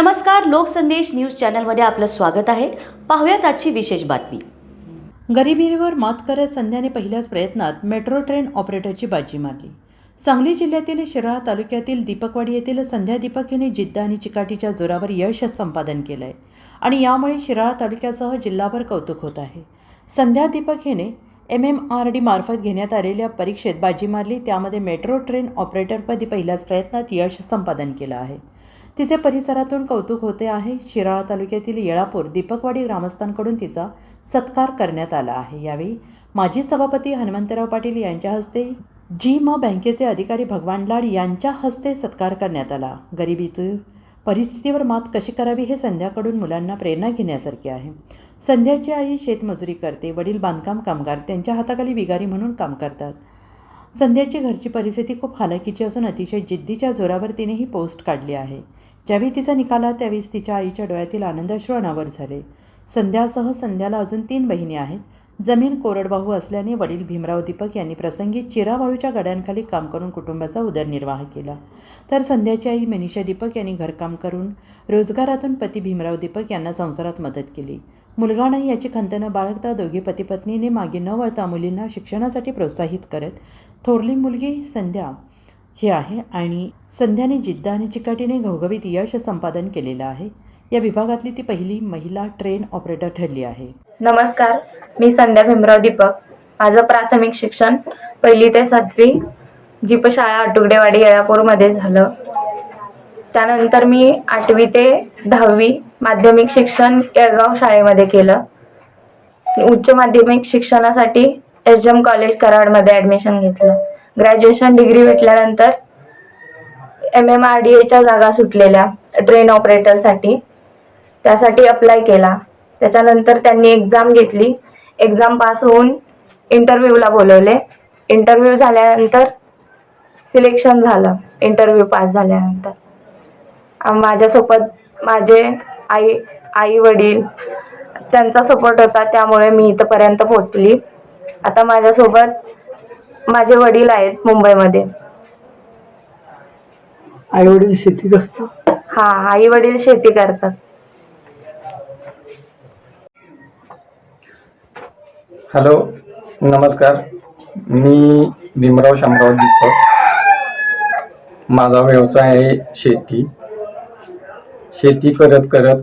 नमस्कार लोकसंदेश न्यूज चॅनलमध्ये आपलं स्वागत आहे. पाहूयात आजची विशेष बातमी. गरिबीवर मात करत संध्याने पहिल्याच प्रयत्नात मेट्रो ट्रेन ऑपरेटरची बाजी मारली. सांगली जिल्ह्यातील शिराळा तालुक्यातील दीपकवाडी येथील संध्या दीपक हिने जिद्द आणि चिकाटीच्या जोरावर यश संपादन केलं आहे आणि यामुळे शिराळा तालुक्यासह जिल्हाभर कौतुक होत आहे. संध्या दीपक हिने एम एम आर डी मार्फत घेण्यात आलेल्या परीक्षेत बाजी मारली. त्यामध्ये मेट्रो ट्रेन ऑपरेटरपदी पहिल्याच प्रयत्नात यश संपादन केलं आहे. तिचे परिसरातून कौतुक होते आहे. शिराळा तालुक्यातील येळापूर दीपकवाडी ग्रामस्थांकडून तिचा सत्कार करण्यात आला आहे. यावेळी माजी सभापती हनुमंतराव पाटील यांच्या हस्ते जी म बँकेचे अधिकारी भगवान लाड यांच्या हस्ते सत्कार करण्यात आला. गरिबीतून परिस्थितीवर मात कशी करावी हे संध्याकडून मुलांना प्रेरणा घेण्यासारखे आहे. संध्याची आई शेतमजुरी करते वडील बांधकाम कामगार त्यांच्या हाताखाली बिगारी म्हणून काम करतात. संध्याची घरची परिस्थिती खूप हालाकीची असून अतिशय जिद्दीच्या जोरावर तिने ही पोस्ट काढली आहे. ज्यावेळी तिचा निकाल आला तिच्या आईच्या डोळ्यातील आनंदाश्रू अनावर झाले. संध्यासह संध्याला अजून तीन बहिणी आहेत. जमीन कोरडवाहू असल्याने वडील भीमराव दीपक यांनी प्रसंगी चिरावाळूच्या गड्यांखाली काम करून कुटुंबाचा उदरनिर्वाह केला. तर संध्याची आई मनीषा दीपक यांनी घरकाम करून रोजगारातून पती भीमराव दीपक यांना संसारात मदत केली. मुलगा नाही याची खंत न बाळगता दोघी पतीपत्नीने मागे न वळता मुलींना शिक्षणासाठी प्रोत्साहित करत थोरली मुलगी संध्या ही आहे आणि संध्याने जिद्द आणि चिकाटीने घवघवीत यश संपादन केलेलं आहे. या विभागातली ती पहिली महिला ट्रेन ऑपरेटर ठरली आहे. नमस्कार मी संध्या भीमराव दीपक. माझं प्राथमिक शिक्षण पहिली ते सातवी जीपशाळा आटुगडेवाडी येळापूरमध्ये झालं. त्यानंतर मी आठवी ते दहावी माध्यमिक शिक्षण येळगाव शाळेमध्ये केलं. उच्च माध्यमिक शिक्षणासाठी एस एम कॉलेज कराडमध्ये ॲडमिशन घेतलं. ग्रॅज्युएशन डिग्री भेटल्यानंतर एम एम आर डी एच्या जागा सुटलेल्या ट्रेन ऑपरेटरसाठी त्यासाठी अप्लाय केला. त्याच्यानंतर त्यांनी एक्झाम घेतली. एक्झाम पास होऊन इंटरव्ह्यूला बोलवले. इंटरव्ह्यू झाल्यानंतर सिलेक्शन झालं. इंटरव्ह्यू पास झाल्यानंतर. माझ्यासोबत माझे आई आई वडील त्यांचा सपोर्ट होता. त्यामुळे मी इथंपर्यंत पोचली आता माझ्यासोबत माझे वडील आहेत मुंबईमध्ये. आई वडील शेती करतात? हा आई वडील शेती करतात. हॅलो नमस्कार. मी भीमराव शामराव दीपक. माझा व्यवसाय आहे शेती. शेती करत करत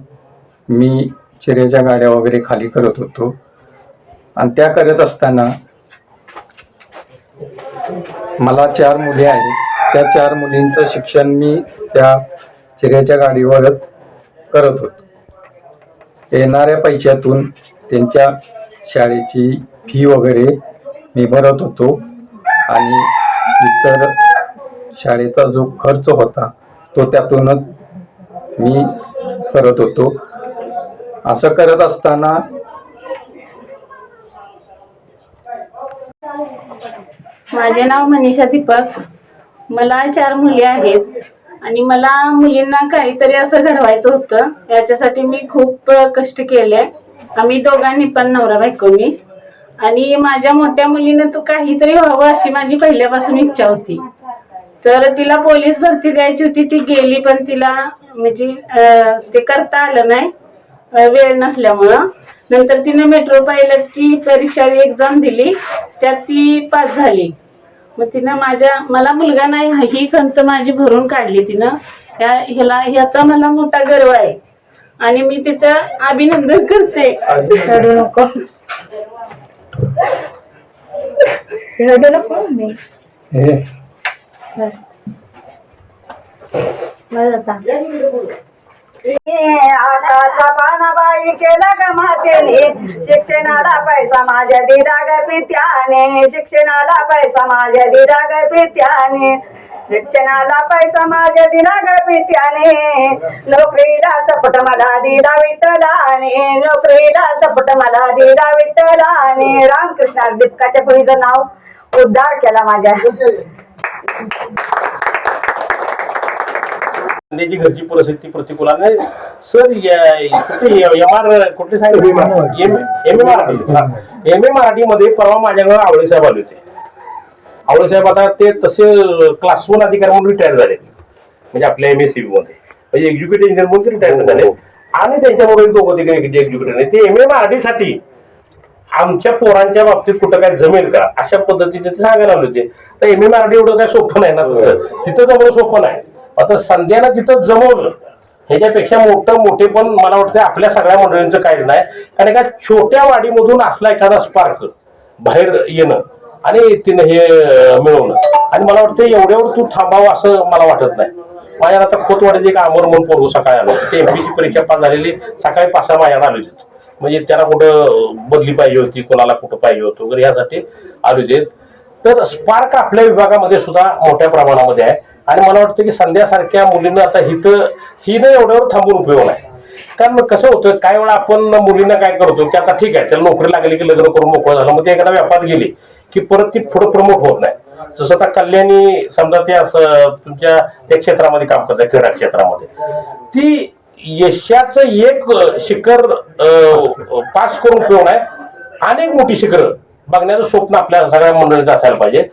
मी चिऱ्याच्या गाड्या वगैरे खाली करत होतो. आणि त्या करत असताना मला चार मुली आहेत. त्या चार मुलींचं शिक्षण मी त्या चिऱ्याच्या गाडीवरच करत होतो. येणाऱ्या पैशातून त्यांच्या शाळेची फी वगैरे मी भरत होतो आणि इतर शाळेचा जो खर्च होता तो त्यातूनच मी करत होतो. असं करत असताना माझे नाव मनीषा दीपक. मला चार मुली आहेत आणि मला मुलींना काहीतरी असं घडवायचं होतं. याच्यासाठी मी खूप कष्ट केले. आम्ही दोघांनी पण नवरा बायकोनी आणि माझ्या मोठ्या मुलीनं तू काहीतरी व्हावं अशी माझी पहिल्यापासून इच्छा होती. तर तिला पोलीस भरती द्यायची होती. ती गेली पण तिला म्हणजे ते करता आलं नाही. वेळ नसल्यामुळं. नंतर तिने मेट्रो पायलटची परीक्षा एक्झाम दिली. त्यात ती पास झाली. मग तिनं माझ्या मला मुलगा नाही ही खंत माझी भरून काढली तिनं. त्या ह्याला ह्याचा मला मोठा गर्व आहे. आणि मी तिचं अभिनंदन करते. रडू नको. रडू नको मी. बस. बस आता काही केला ग मातेने. शिक्षणाला पैसा माझ्या दिला ग पित्याने. शिक्षणाला पैसा माझ्या दिला ग पित्याने. शिक्षणाला पैसा माझ्या दिला ग पित्याने. नोकरीला सपट मला दिला विठ्ठलाने. नोकरीला सपट मला दिला विठ्ठलाने. रामकृष्ण दीपकाच्या पुढीचं नाव उद्धार केला माझ्या. त्याची घरची परिस्थिती प्रतिकूल आहे सर एम आर कुठले साहेब M A Marathi. M A Marathi मध्ये परवा माझ्याकडे आवळे साहेब आले होते. आवळे साहेब आता ते तसे क्लास वन अधिकारी म्हणून रिटायर झाले. म्हणजे आपल्या एम एस सी मध्ये. एक्झिक्युटिव्ह इंजिनियर म्हणून रिटायर झाले. आणि त्यांच्याबरोबर एक दोघं तिकडे एक्झिक्युटिव्ह ते एम एम आर डी साठी आमच्या पोरांच्या बाबतीत कुठं काय जमेल का अशा पद्धतीचे ते सांगायला आले होते. तर एम एम आर डी एवढं काय सोपं नाही ना तसं. तिथं जमवलं सोपं नाही. आता संध्याला तिथं जमवलं. ह्याच्यापेक्षा मोठं मोठे पण मला वाटतं आपल्या सगळ्या मंडळींचं काहीच नाही. कारण का छोट्या वाडीमधून असला एखादा स्पार्क बाहेर येणं आणि तिनं हे मिळवणं. आणि मला वाटतं एवढ्यावर तू थांबावं असं मला वाटत नाही. माझ्या आता खोतवाडीचे एक अमर म्हणून पोरगू सकाळी आलो. ते एमपीची परीक्षा पास झालेली सकाळी पाच सहा माझ्याला आलो होते. म्हणजे त्याला कुठं बदली पाहिजे होती कोणाला कुठं पाहिजे होतं वगैरे यासाठी आलो होते. तर स्पार्क आपल्या विभागामध्ये सुद्धा मोठ्या प्रमाणामध्ये आहे. आणि मला वाटतं की संध्यासारख्या मुलींना आता हिथं हिनं एवढ्यावर थांबून उपयोग नाही. कारण कसं होतं काय वेळा आपण मुलींना काय करतो की आता ठीक आहे त्याला नोकरी लागली की लग्न करून मोकळं झालं. मग ते एखादा व्यापार गेली की परत ती पुढं प्रमोट होत नाही. जसं आता कल्याणी समजा त्या असं तुमच्या त्या क्षेत्रामध्ये काम करतात क्रीडा क्षेत्रामध्ये. ती यशाचं एक शिखर पास करून उपयोग नाही अनेक मोठी शिखर. बघण्याचं स्वप्न आपल्या सगळ्या मंडळीचं असायला पाहिजे.